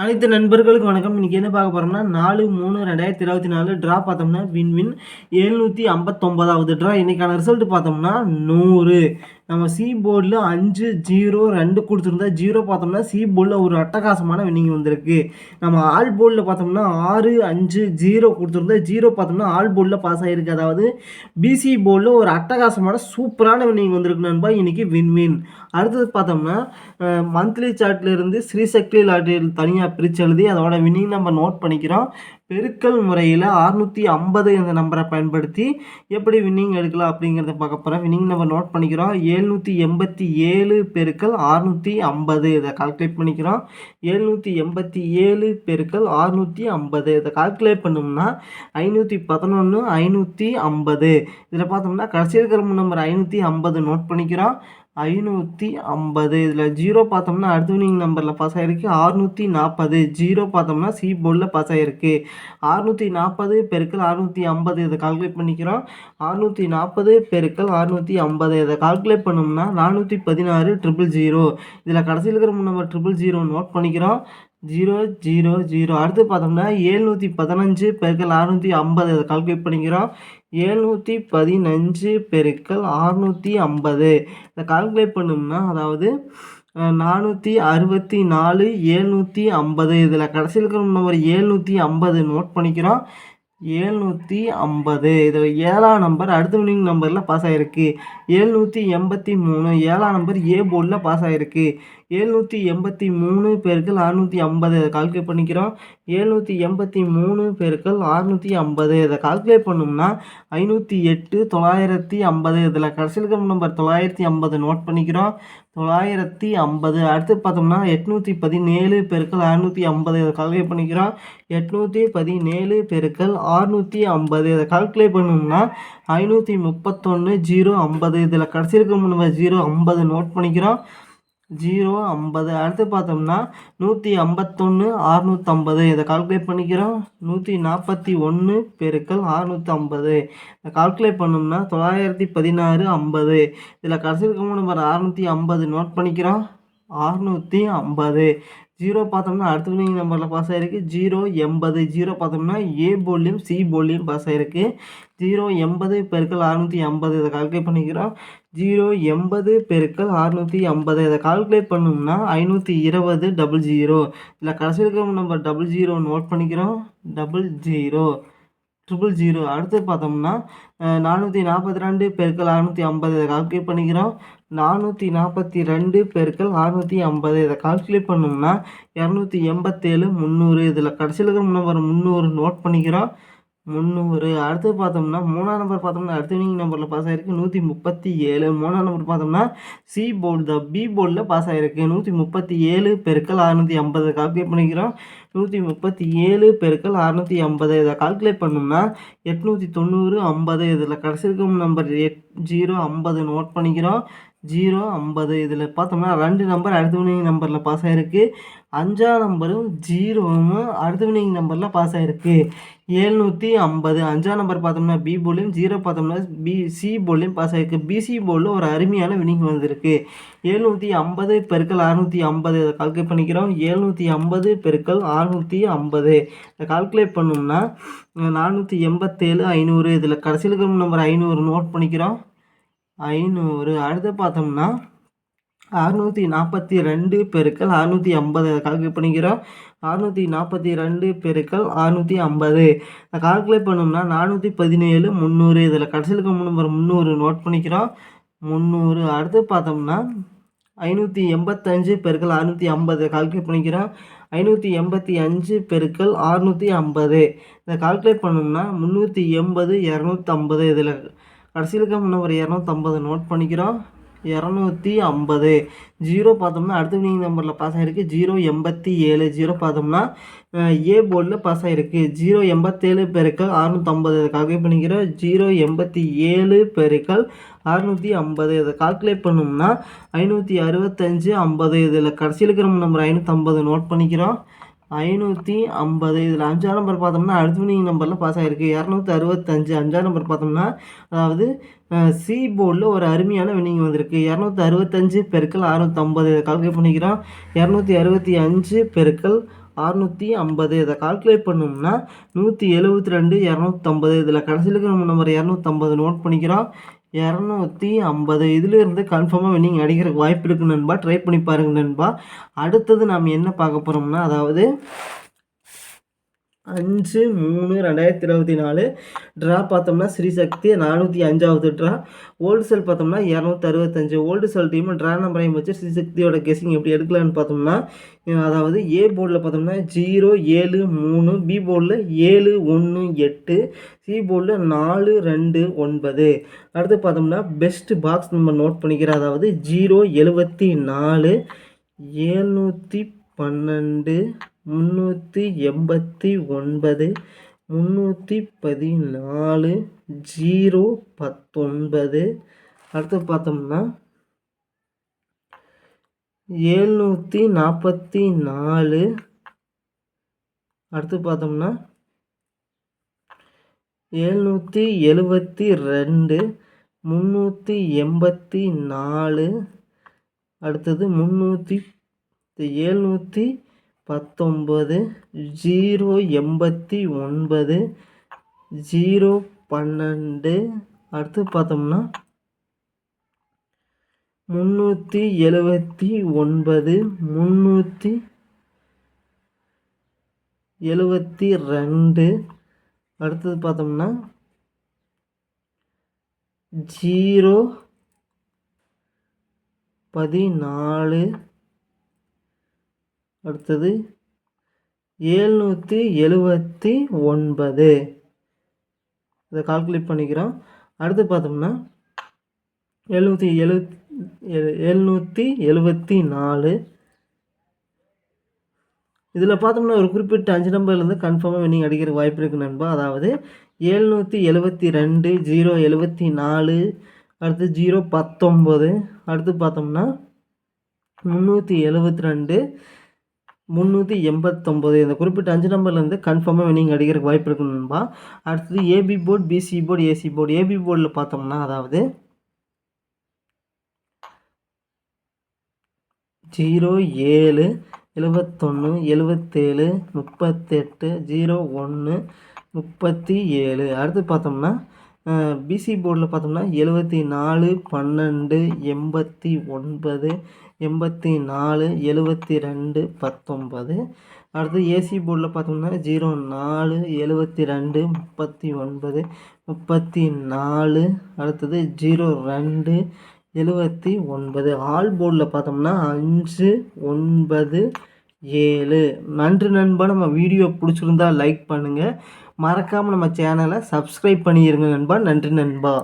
அனைத்து நண்பர்களுக்கு வணக்கம். இன்றைக்கி என்ன பார்க்க போகிறோம்னா நாலு மூணு ரெண்டாயிரத்தி இருபத்தி நாலு ட்ரா பார்த்தோம்னா வின் வின் எழுநூற்றி ஐம்பத்தொம்பதாவது ட்ரா இன்றைக்கான ரிசல்ட் பார்த்தோம்னா நூறு. நம்ம சி போர்டில் அஞ்சு ஜீரோ ரெண்டு கொடுத்துருந்தா ஜீரோ பார்த்தோம்னா சி போர்டில் ஒரு அட்டகாசமான வின்னிங் வந்திருக்கு. நம்ம ஆல் போர்டில் பார்த்தோம்னா ஆறு அஞ்சு ஜீரோ கொடுத்துருந்தா ஜீரோ பார்த்தோம்னா ஆல் போர்டில் பாஸ் ஆகிருக்கு அதாவது பிசி போர்டில் ஒரு அட்டகாசமான சூப்பரான வின்னிங் வந்திருக்கு நண்பா. இன்றைக்கி வின் வின் அடுத்தது பார்த்தோம்னா மந்த்லி சார்ட்லேருந்து ஸ்ரீசக்தி லாட்டில் தனியாக பிரித்து எழுதி அதோட வின்னிங் நம்ம நோட் பண்ணிக்கிறோம். பெருக்கல் முறையில் அறுநூற்றி ஐம்பது இந்த நம்பரை பயன்படுத்தி எப்படி வின்னிங் எடுக்கலாம் அப்படிங்கிறத பார்க்க போகிறோம் வின்னிங் நம்பர் நோட் பண்ணிக்கிறோம். ஏழ்நூற்றி எண்பத்தி ஏழு பெருக்கல் அறுநூற்றி ஐம்பது. இதை கால்குலேட் பண்ணிக்கிறோம். ஏழ்நூற்றி எண்பத்தி ஏழு பெருக்கல் அறுநூற்றி ஐம்பது. இதை கால்குலேட் பண்ணோம்னா ஐநூற்றி பதினொன்று ஐநூற்றி ஐம்பது. இதில் பார்த்தோம்னா கடைசியில் இருக்கிற நம்பர் ஐநூற்றி ஐம்பது நோட் பண்ணிக்கிறோம். ஐநூற்றி ஐம்பது. இதில் ஜீரோ பார்த்தோம்னா அடுத்த வினிங் நம்பரில் பாஸ் ஆகிருக்கு அறுநூற்றி நாற்பது. ஜீரோ பார்த்தோம்னா சி போர்டில் பாஸ் ஆகிருக்கு அறுநூற்றி நாற்பது பெருக்கள் அறுநூற்றி ஐம்பது. இதை கால்குலேட் பண்ணிக்கிறோம். அறுநூற்றி நாற்பது பெருக்கள் அறுநூற்றி ஐம்பது. இதை கால்குலேட் பண்ணோம்னா நானூற்றி பதினாறு ட்ரிபிள் ஜீரோ இதில் கடைசியில் இருக்கிற நம்பர் ட்ரிபிள் ஜீரோ நோட் பண்ணிக்கிறோம். Zero zero zero. அடுத்து பார்த்தோம்னா ஏழ்நூற்றி பதினஞ்சு பெருக்கள் அறுநூற்றி ஐம்பது. அதை கால்குலேட் பண்ணிக்கிறோம். ஏழ்நூற்றி பதினஞ்சு பெருக்கள் அறுநூற்றி ஐம்பது. இதை கால்குலேட் பண்ணோம்னா அதாவது நானூற்றி அறுபத்தி நாலு ஏழ்நூற்றி ஐம்பது. இதில் கடைசியில் இருக்கிற நம்பர் ஏழ்நூற்றி ஐம்பது நோட் பண்ணிக்கிறோம். ஏழ்நூற்றி ஐம்பது. இதில் ஏழாம் நம்பர் அடுத்த வினிங் நம்பரில் பாஸ் ஆகிருக்கு ஏழ்நூற்றி எண்பத்தி மூணு. ஏழாம் நம்பர் ஏ போர்டில் பாஸ் ஆகிருக்கு ஏழ்நூற்றி எண்பத்தி மூணு பேருக்கள் அறுநூற்றி ஐம்பது. இதை கால்குலேட் பண்ணிக்கிறோம். ஏழ்நூற்றி எண்பத்தி மூணு பேருக்கள் அறுநூற்றி ஐம்பது. இதை கால்குலேட் பண்ணோம்னா ஐநூற்றி எட்டு தொள்ளாயிரத்தி ஐம்பது. இதில் கடைசியில் நம்பர் தொள்ளாயிரத்தி ஐம்பது நோட் பண்ணிக்கிறோம். தொள்ளாயிரத்தி ஐம்பது. அடுத்து பார்த்தோம்னா எட்நூற்றி பதினேழு பெருக்கள் அறுநூற்றி ஐம்பது. இதை கால்குலேட் பண்ணிக்கிறோம். எட்நூற்றி பதினேழு பெருக்கள் அறுநூற்றி ஐம்பது. இதை கால்குலேட் பண்ணோம்னா ஐநூற்றி முப்பத்தொன்று ஜீரோ ஐம்பது. இதில் கடைசியில் இருக்க நம்பர் ஜீரோ ஐம்பது நோட் பண்ணிக்கிறோம். ஜீரோ ஐம்பது. அடுத்து பார்த்தோம்னா நூற்றி ஐம்பத்தொன்று அறுநூற்றம்பது இதை கால்குலேட் பண்ணிக்கிறோம். நூற்றி நாற்பத்தி ஒன்று பெருக்கள் அறுநூற்றம்பது இதை கால்குலேட் பண்ணோம்னா தொள்ளாயிரத்தி பதினாறு ஐம்பது. இதில் கடைசி இருக்க நம்பர் அறுநூற்றி ஐம்பது நோட் பண்ணிக்கிறோம். அறுநூற்றி ஐம்பது. ஜீரோ பார்த்தோம்னா அடுத்த வினிங் நம்பரில் பாஸ் ஆகிருக்கு ஜீரோ எண்பது ஜீரோ பார்த்தோம்னா ஏ போல்லையும் சி போல்லையும் பாஸ் ஆகிருக்கு ஜீரோ எண்பது பெருக்கள் அறுநூற்றி ஐம்பது இதை கால்குலேட் பண்ணிக்கிறோம். ஜீரோ எண்பது பெருக்கள் அறுநூற்றி ஐம்பது இதை கால்குலேட் பண்ணோம்னா ஐநூற்றி இருபது டபுள் ஜீரோ இதில் கடைசி இருக்கிற நம்பர் டபுள் ஜீரோ நோட் பண்ணிக்கிறோம். டபுள் ஜீரோ ட்ரிபிள் ஜீரோ அடுத்து பார்த்தோம்னா நானூற்றி நாற்பத்தி ரெண்டு பெருக்கள் அறுநூற்றி ஐம்பது. இதை கால்குலேட் பண்ணிக்கிறோம். நானூற்றி நாற்பத்தி ரெண்டு பெருக்கள் அறுநூற்றி ஐம்பது. இதை கால்குலேட் பண்ணோம்னா இரநூத்தி எண்பத்தேழு முந்நூறு. இதில் கடைசியில் இருக்கிற நம்பர் முந்நூறு நோட் பண்ணிக்கிறோம். முந்நூறு. அடுத்து பார்த்தோம்னா மூணாம் நம்பர் பார்த்தோம்னா அடுத்த வினிங் நம்பரில் பாஸ் ஆகிருக்கு நூற்றி முப்பத்தி ஏழு மூணாம் நம்பர் பார்த்தோம்னா சி போர்டு தான். பி போர்டில் பாஸ் ஆகிருக்கு நூற்றி முப்பத்தி ஏழு பெருக்கள் அறுநூற்றி ஐம்பது கால்குலேட் பண்ணிக்கிறோம். நூற்றி முப்பத்தி ஏழு பெருக்கள் அறுநூற்றி ஐம்பது. இதை கால்குலேட் பண்ணோம்னா எட்நூற்றி தொண்ணூறு ஐம்பது. இதில் கடைசி இருக்கும் நம்பர் எட் ஜீரோ ஐம்பது நோட் பண்ணிக்கிறோம். ஜீரோ ஐம்பது. இதில் பார்த்தோம்னா ரெண்டு நம்பர் அடுத்த வினிங் நம்பரில் பாஸ் ஆகிருக்கு அஞ்சாம் நம்பரும் ஜீரோவும் அடுத்த வினிங் நம்பரில் பாஸ் ஆகிருக்கு ஏழ்நூற்றி ஐம்பது. அஞ்சாம் நம்பர் பார்த்தோம்னா பி போலையும் ஜீரோ பார்த்தோம்னா பி சி போலையும் பாஸ் ஆகிருக்கு பிசி போலில் ஒரு அருமையான வினிங் வந்திருக்கு. ஏழ்நூற்றி ஐம்பது பெருக்கள் அறுநூற்றி ஐம்பது. இதை கால்குலேட் பண்ணிக்கிறோம். ஏழ்நூற்றி ஐம்பது பெருக்கள் அறுநூற்றி ஐம்பது. இதை கால்குலேட் பண்ணோம்னா நானூற்றி எண்பத்தேழு ஐநூறு. இதில் கடைசியில் இருக்கிற நம்பர் ஐநூறு நோட் பண்ணிக்கிறோம். ஐநூறு. அடுத்து பார்த்தோம்னா அறுநூற்றி நாற்பத்தி ரெண்டு பெருக்கள் அறுநூற்றி ஐம்பது. அதை கால்குலேட் பண்ணிக்கிறோம். அறுநூற்றி நாற்பத்தி ரெண்டு பெருக்கள் அறுநூற்றி ஐம்பது. அதை கால்குலேட் பண்ணோம்னா நானூற்றி பதினேழு முந்நூறு. இதில் கடைசியில் நம்பர் முந்நூறு நோட் பண்ணிக்கிறோம். முந்நூறு. அடுத்து பார்த்தோம்னா ஐநூற்றி எண்பத்தஞ்சு பெருக்கள் அறுநூற்றி ஐம்பது. கால்குலேட் பண்ணிக்கிறோம். ஐநூற்றி எண்பத்தி அஞ்சு பெருக்கள் அறுநூற்றி ஐம்பது. இதை கால்குலேட் பண்ணோம்னா முந்நூற்றி எண்பது இரநூத்தம்பது. இதில் கடைசியிலுக்கு இருக்க நம்பர் இரநூத்தம்பது நோட் பண்ணிக்கிறோம். இரநூத்தி ஐம்பது. ஜீரோ பார்த்தோம்னா அடுத்த வினிங் நம்பரில் பாஸ் ஆகிருக்கு ஜீரோ எண்பத்தி ஏழு. ஜீரோ பார்த்தோம்னா ஏ போர்டில் பாஸ் ஆகிருக்கு ஜீரோ எண்பத்தேழு பெருக்கள் அறுநூற்றம்பது இதை கால்குலேட் பண்ணிக்கிறோம். ஜீரோ எண்பத்தி ஏழு பெருக்கள் அறுநூற்றி ஐம்பது. இதை கால்குலேட் பண்ணோம்னா ஐநூற்றி அறுபத்தஞ்சு ஐம்பது. இதில் கடைசியில் இருக்கிற நம்பர் ஐநூற்றம்பது நோட் பண்ணிக்கிறோம். ஐநூற்றி ஐம்பது. இதில் அஞ்சாம் நம்பர் பார்த்தோம்னா அடுத்த நம்பரில் பாஸ் ஆகிருக்கு இரநூத்தி அறுபத்தஞ்சு. அஞ்சாம் நம்பர் பார்த்தோம்னா அதாவது சி போர்டில் ஒரு அருமையான வினிங் வந்திருக்கு. இரநூத்தி அறுபத்தஞ்சு பெருக்கள் இதை கால்குலேட் பண்ணிக்கிறோம். இரநூத்தி அறுபத்தி அஞ்சு பெருக்கள் அறுநூற்றி ஐம்பது. இதை கால்குலேட் பண்ணோம்னா நூற்றி எழுபத்தி ரெண்டு இரநூத்தம்பது. இதில் கடைசியில் இருக்கிற நம்ம நம்பர் இரநூத்தம்பது நோட் பண்ணிக்கிறோம். இரநூத்தி ஐம்பது. இதிலிருந்து கன்ஃபார்மாக வின்னிங் அடிக்கிறதுக்கு வாய்ப்பு இருக்குது நண்பா. ட்ரை பண்ணி பாருங்க நண்பா. அடுத்தது நாம் என்ன பார்க்க போகிறோம்னா அதாவது அஞ்சு மூணு ரெண்டாயிரத்தி இருபத்தி நாலு. ட்ரா பார்த்தோம்னா ஸ்ரீசக்தி நானூற்றி அஞ்சாவது ட்ரா ஓல்டு செல் பார்த்தோம்னா இரநூத்தி அறுபத்தஞ்சு. ஓல்டு செல் டீம் ட்ரா நம்பரையும் வச்சு ஸ்ரீசக்தியோட கெஸிங் எப்படி எடுக்கலான்னு பார்த்தோம்னா அதாவது ஏ போர்டில் பார்த்தோம்னா ஜீரோ ஏழு மூணு பி போர்டில் ஏழு ஒன்று எட்டு சி போர்டில் நாலு ரெண்டு ஒன்பது. அடுத்து பார்த்தோம்னா பெஸ்ட் பாக்ஸ் நம்ம நோட் பண்ணிக்கிறோம் அதாவது ஜீரோ எழுபத்தி நாலு ஏழ்நூற்றி பன்னெண்டு முந்நூற்றி எண்பத்தி ஒன்பது முந்நூற்றி பதினாலு ஜீரோ பத்தொன்பது. அடுத்து பார்த்தோம்னா ஏழ்நூற்றி நாற்பத்தி நாலு. அடுத்து பார்த்தோம்னா ஏழ்நூற்றி எழுபத்தி ரெண்டு முந்நூற்றி எண்பத்தி நாலு. அடுத்தது முந்நூற்றி ஏழ்நூற்றி பத்தொம்பது ஜீரோ எண்பத்தி ஒன்பது ஜீரோ பன்னெண்டு. அடுத்து பார்த்தோம்னா முந்நூற்றி எழுபத்தி ஒன்பது முந்நூற்றி எழுபத்தி ரெண்டு. அடுத்தது பார்த்தோம்னா ஜீரோ பதினாலு அடுத்தது ஏழ்நூற்றி எழுபத்தி ஒன்பது. இதை கால்குலேட் பண்ணிக்கிறோம். அடுத்து பார்த்தோம்னா எழுநூற்றி எழுவத் எழுநூற்றி எழுபத்தி நாலு. இதில் பார்த்தோம்னா ஒரு குறிப்பிட்ட அஞ்சு நம்பர்லேருந்து கன்ஃபார்மாக நீங்கள் அடிக்கிற வாய்ப்பு இருக்குது நண்பா. அதாவது ஏழ்நூற்றி எழுபத்தி ரெண்டு ஜீரோ எழுபத்தி நாலு அடுத்து ஜீரோ பத்தொம்பது அடுத்து பார்த்தோம்னா முந்நூற்றி எழுபத்தி ரெண்டு முந்நூற்றி எண்பத்தொம்போது. இந்த குறிப்பிட்ட அஞ்சு நம்பர்லேருந்து கன்ஃபார்மாக வினிங் அடிக்கிறதுக்கு வாய்ப்பு இருக்குன்னு நண்பா. அடுத்தது AB board BC board AC board AB போர்டில் பார்த்தோம்னா அதாவது ஜீரோ ஏழு எழுபத்தொன்று எழுபத்தேழு முப்பத்தெட்டு ஜீரோ ஒன்று முப்பத்தி ஏழு. அடுத்து பார்த்தோம்னா பிசி போர்டில் பார்த்தோம்னா எழுபத்தி நாலு பன்னெண்டு எண்பத்தி ஒன்பது எண்பத்தி நாலு எழுபத்தி ரெண்டு பத்தொன்பது. அடுத்து ஏசி போர்டில் பார்த்தோம்னா ஜீரோ நாலு எழுபத்தி ரெண்டு முப்பத்தி ஒன்பது முப்பத்தி நாலு அடுத்தது ஜீரோ ரெண்டு எழுபத்தி ஒன்பது ஆல் போர்டில் பார்த்தோம்னா அஞ்சு ஒன்பது ஏழு. நன்றி நண்பா நம்ம வீடியோ பிடிச்சிருந்தா லைக் பண்ணுங்கள் மறக்காமல் நம்ம சேனலை சப்ஸ்கிரைப் பண்ணிடுங்க நண்பா. நன்றி நண்பா.